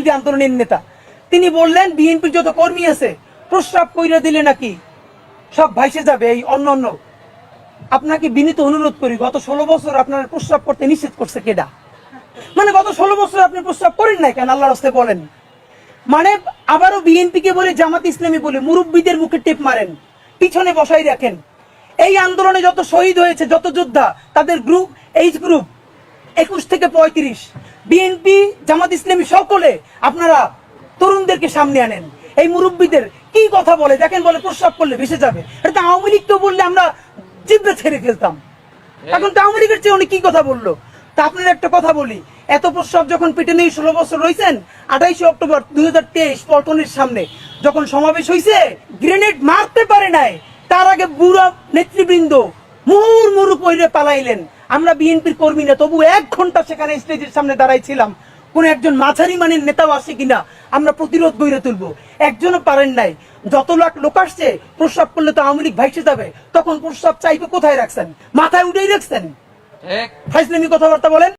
বিরোধী আন্দোলনের নেতা। তিনি বললেন বিএনপির যত কর্মী আছে, প্রস্রাব কইরা দিলে নাকি সব ভাইসে যাবে এই অন্য অন্য আপনাকে বিনীত অনুরোধ করি, গত ষোলো বছর আপনার প্রস্রাব করতে নিষেধ করছে কেডা? মানে গত ষোলো বছর আপনি প্রস্রাব করেন নাই কেন? আল্লাহ রাস্তে বলেন। মানে আবারও বিএনপি কে বলে, জামাত ইসলামী বলে, মুরব্বীদের মুখে টেপ মারেন, পিছনে বসাই রাখেন। এই আন্দোলনে যত শহীদ হয়েছে, যত যোদ্ধা, তাদের গ্রুপ এইচ গ্রুপ একুশ থেকে পঁয়ত্রিশ। বিএনপি জামাত ইসলামী সকলে আপনারা তরুণদেরকে সামনে আনেন। এই মুরব্বীদের কি কথা বলে? দেখেন বলে প্রস্রাব করলে ভেসে যাবে। এটা তো আওয়ামী লীগ তো বললে আমরা জিব্বে ছেড়ে ফেলতাম। এখন তো আওয়ামী লীগের চেয়ে উনি কি কথা বলল? তা আপনার একটা কথা বলি। এত প্রস্রাব যখন পেটে নেই ষোলো বছর রয়েছেন আঠাইশে অক্টোবর দুই হাজার তেইশ পল্টনের সামনে যখন সমাবেশ হয়েছে গ্রেনেড মারতে পারে নাই। তার আগে বুড়া নেতৃবৃন্দ মুহুর মুরু পইরে পালাইলেন। আমরা বিএনপির কর্মী না তবু এক ঘণ্টা সেখানে স্টেজের সামনে দাঁড়াইছিলাম। কোন একজন মাঝারি মানের নেতাও আসে কিনা আমরা প্রতিরোধ গড়ে তুলবো। একজনও পারেন নাই। যত লাখ লোক আসছে প্রস্রাব করলে তো আওয়ামী লীগ ভাইসে যাবে। তখন প্রস্রাব চাইবে কোথায় রাখছেন? মাথায় উঠেই রাখছেন? ঠিক। ফাইসলামি কথাবার্তা বলেন।